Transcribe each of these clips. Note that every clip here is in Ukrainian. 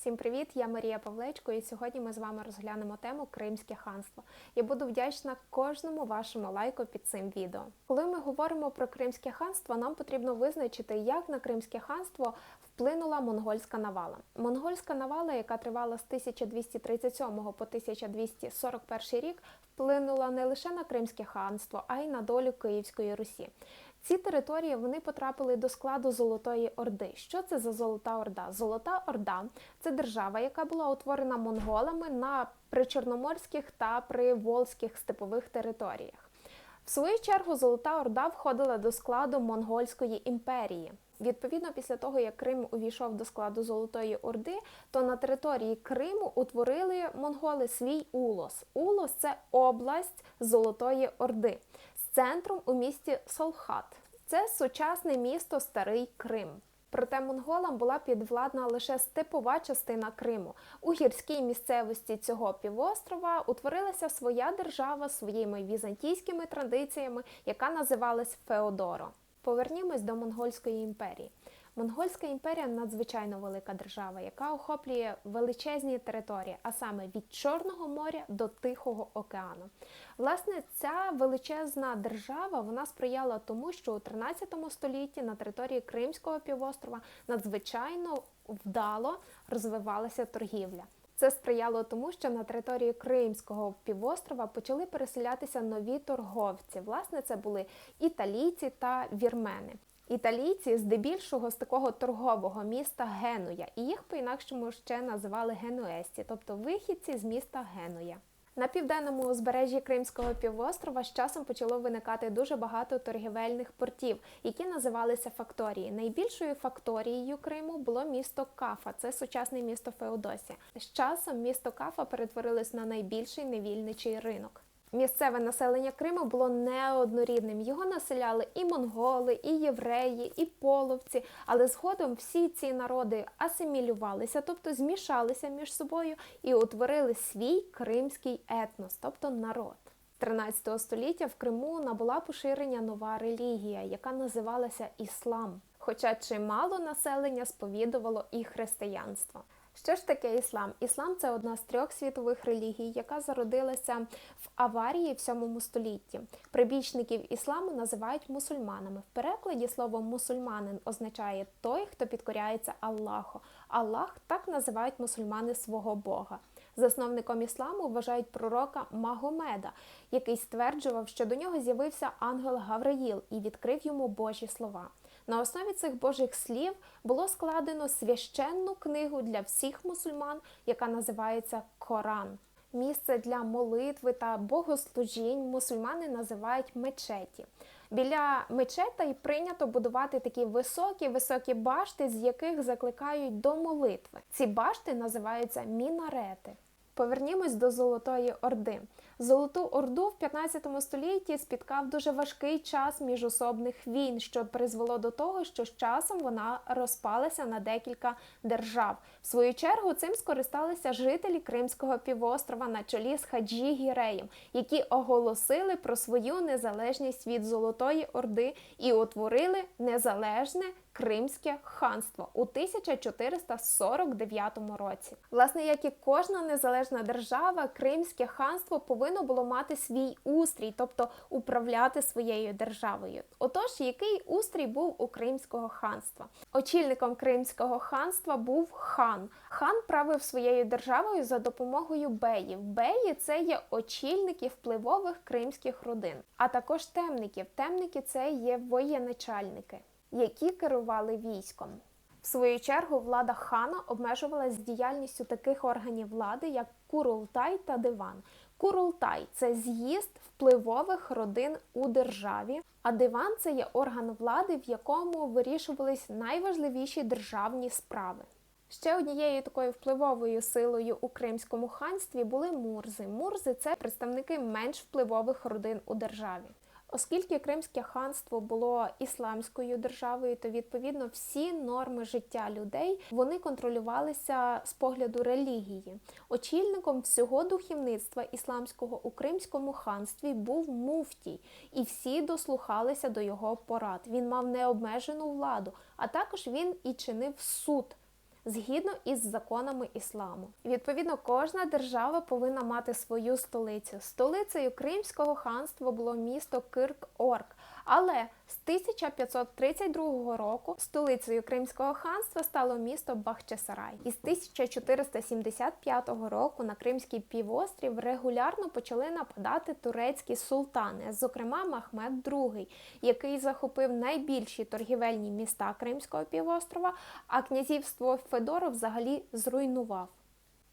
Всім привіт! Я Марія Павлечко, і сьогодні ми з вами розглянемо тему Кримське ханство. Я буду вдячна кожному вашому лайку під цим відео. Коли ми говоримо про Кримське ханство, нам потрібно визначити, як на Кримське ханство вплинула монгольська навала. Монгольська навала, яка тривала з 1237 по 1241 рік, вплинула не лише на Кримське ханство, а й на долю Київської Русі. Ці території вони потрапили до складу Золотої Орди. Що це за Золота Орда? Золота Орда це держава, яка була утворена монголами на причорноморських та приволзьких степових територіях. В свою чергу Золота Орда входила до складу Монгольської імперії. Відповідно, після того, як Крим увійшов до складу Золотої Орди, то на території Криму утворили монголи свій улос. Улос це область Золотої Орди центром у місті Солхат. Це сучасне місто Старий Крим. Проте монголам була підвладна лише степова частина Криму. У гірській місцевості цього півострова утворилася своя держава своїми візантійськими традиціями, яка називалась Феодоро. Повернімось до Монгольської імперії. Монгольська імперія надзвичайно велика держава, яка охоплює величезні території, а саме від Чорного моря до Тихого океану. Власне, ця величезна держава вона сприяла тому, що у 13 столітті на території Кримського півострова надзвичайно вдало розвивалася торгівля. Це сприяло тому, що на території Кримського півострова почали переселятися нові торговці. Власне, це були італійці та вірмени. Італійці здебільшого з такого торгового міста Генуя, і їх по-інакшому ще називали генуесці, тобто вихідці з міста Генуя. На південному узбережжі Кримського півострова з часом почало виникати дуже багато торгівельних портів, які називалися факторії. Найбільшою факторією Криму було місто Кафа, це сучасне місто Феодосія. З часом місто Кафа перетворилось на найбільший невільничий ринок. Місцеве населення Криму було неоднорідним. Його населяли і монголи, і євреї, і половці. Але згодом всі ці народи асимілювалися, тобто змішалися між собою і утворили свій кримський етнос, тобто народ. 13 століття в Криму набула поширення нова релігія, яка називалася Іслам. Хоча чимало населення сповідувало і християнство. Що ж таке іслам? Іслам це одна з трьох світових релігій, яка зародилася в аварії в 7 столітті. Прибічників ісламу називають мусульманами. В перекладі слово мусульманин означає той, хто підкоряється Аллаху. Аллах так називають мусульмани свого Бога. Засновником ісламу вважають пророка Магомеда, який стверджував, що до нього з'явився ангел Гавраїл і відкрив йому Божі слова. На основі цих Божих слів було складено священну книгу для всіх мусульман, яка називається Коран. Місце для молитви та богослужінь мусульмани називають мечеті. Біля мечетей прийнято будувати такі високі високі башти, з яких закликають до молитви. Ці башти називаються мінарети. Повернімось до Золотої Орди. Золоту Орду в 15 столітті спіткав дуже важкий час міжособних війн, що призвело до того, що з часом вона розпалася на декілька держав. В свою чергу цим скористалися жителі Кримського півострова на чолі з Хаджі Гіреєм, які оголосили про свою незалежність від Золотої Орди і утворили незалежне. Кримське ханство у 1449 році. Власне, як і кожна незалежна держава, Кримське ханство повинно було мати свій устрій, тобто управляти своєю державою. Отож, який устрій був у Кримського ханства? Очільником Кримського ханства був хан. Хан правив своєю державою за допомогою беїв. Беї це є очільники впливових кримських родин, а також темників. Темники це є воєначальники які керували військом. В свою чергу влада хана обмежувалась діяльністю таких органів влади, як Курултай та Диван. Курултай це з'їзд впливових родин у державі, а диван це є орган влади, в якому вирішувались найважливіші державні справи. Ще однією такою впливовою силою у Кримському ханстві були мурзи. Мурзи це представники менш впливових родин у державі. Оскільки Кримське ханство було ісламською державою, то відповідно всі норми життя людей вони контролювалися з погляду релігії. Очільником всього духовництва ісламського у Кримському ханстві був муфтій, і всі дослухалися до його порад. Він мав необмежену владу, а також він і чинив суд. Згідно із законами ісламу. Відповідно, кожна держава повинна мати свою столицю. Столицею Кримського ханства було місто Кирк-Орк. Але з 1532 року столицею Кримського ханства стало місто Бахчисарай. Із 1475 року на Кримський півострів регулярно почали нападати турецькі султани, зокрема Махмед II, який захопив найбільші торгівельні міста Кримського півострова, а князівство Федоров взагалі зруйнував.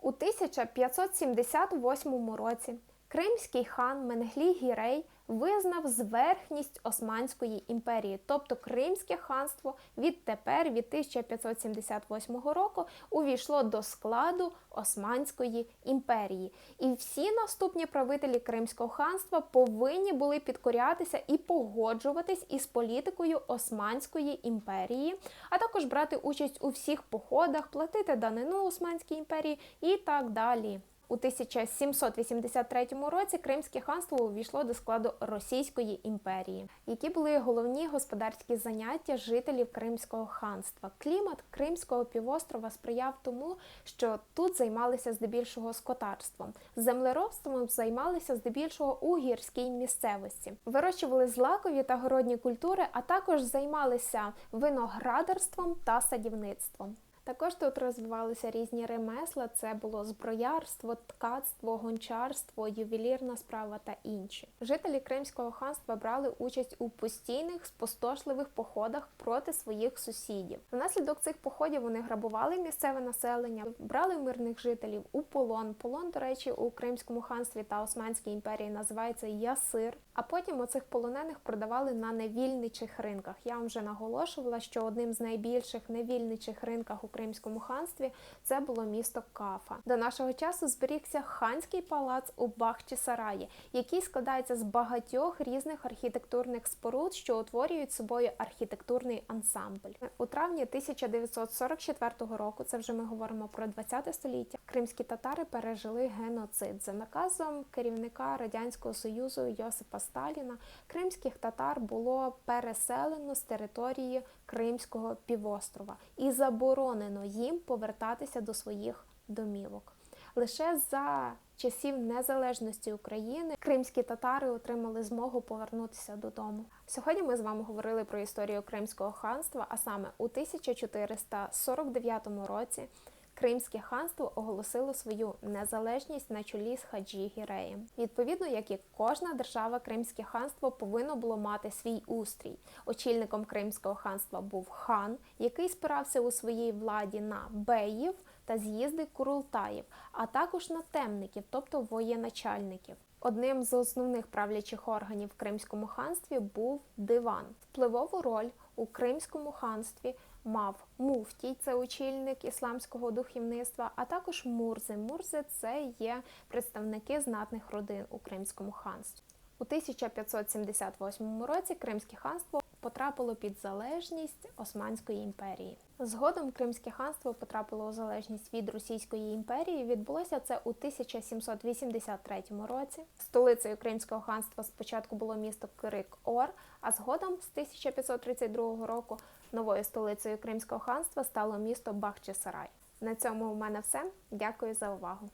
У 1578 році кримський хан Менглі Гірей визнав зверхність Османської імперії, тобто Кримське ханство відтепер від 1578 року увійшло до складу Османської імперії. І всі наступні правителі Кримського ханства повинні були підкорятися і погоджуватись із політикою Османської імперії, а також брати участь у всіх походах, платити данину Османській імперії і так далі. У 1783 році Кримське ханство увійшло до складу Російської імперії, які були головні господарські заняття жителів Кримського ханства. Клімат Кримського півострова сприяв тому, що тут займалися здебільшого скотарством. Землеробством займалися здебільшого у гірській місцевості. Вирощували злакові та городні культури, а також займалися виноградарством та садівництвом. Також тут розвивалися різні ремесла: це було зброярство, ткацтво, гончарство, ювелірна справа та інші. Жителі Кримського ханства брали участь у постійних спустошливих походах проти своїх сусідів. Внаслідок цих походів вони грабували місцеве населення, брали мирних жителів у полон. Полон, до речі, у Кримському ханстві та Османській імперії називається ясир. А потім оцих полонених продавали на невільничих ринках. Я вам вже наголошувала, що одним з найбільших невільничих ринках у Кримському ханстві це було місто Кафа. До нашого часу зберігся ханський палац у Бахчисараї, який складається з багатьох різних архітектурних споруд, що утворюють собою архітектурний ансамбль. У травні 1944 року, це вже ми говоримо про 20 століття, кримські татари пережили геноцид за наказом керівника радянського союзу Йосипа Сталіна. Кримських татар було переселено з території Кримського півострова і заборонено їм повертатися до своїх домівок. Лише за часів незалежності України кримські татари отримали змогу повернутися додому. Сьогодні ми з вами говорили про історію Кримського ханства, а саме у 1449 році. Кримське ханство оголосило свою незалежність на чолі з Хаджі Гіреєм. Відповідно, як і кожна держава, Кримське ханство повинно було мати свій устрій. Очільником Кримського ханства був хан, який спирався у своїй владі на беїв та з'їзди курултаїв, а також на темників, тобто воєначальників. Одним з основних правлячих органів в Кримському ханстві був диван. Впливову роль у Кримському ханстві мав муфтій, це очільник ісламського духовництва, а також мурзи. Мурзи це є представники знатних родин у Кримському ханстві. У 1578 році Кримське ханство потрапило під залежність Османської імперії. Згодом Кримське ханство потрапило у залежність від Російської імперії. Відбулося це у 1783 році. Столицею Кримського ханства спочатку було місто Кирик-Ор, а згодом з 1532 року новою столицею Кримського ханства стало місто Бахчисарай. На цьому у мене все. Дякую за увагу.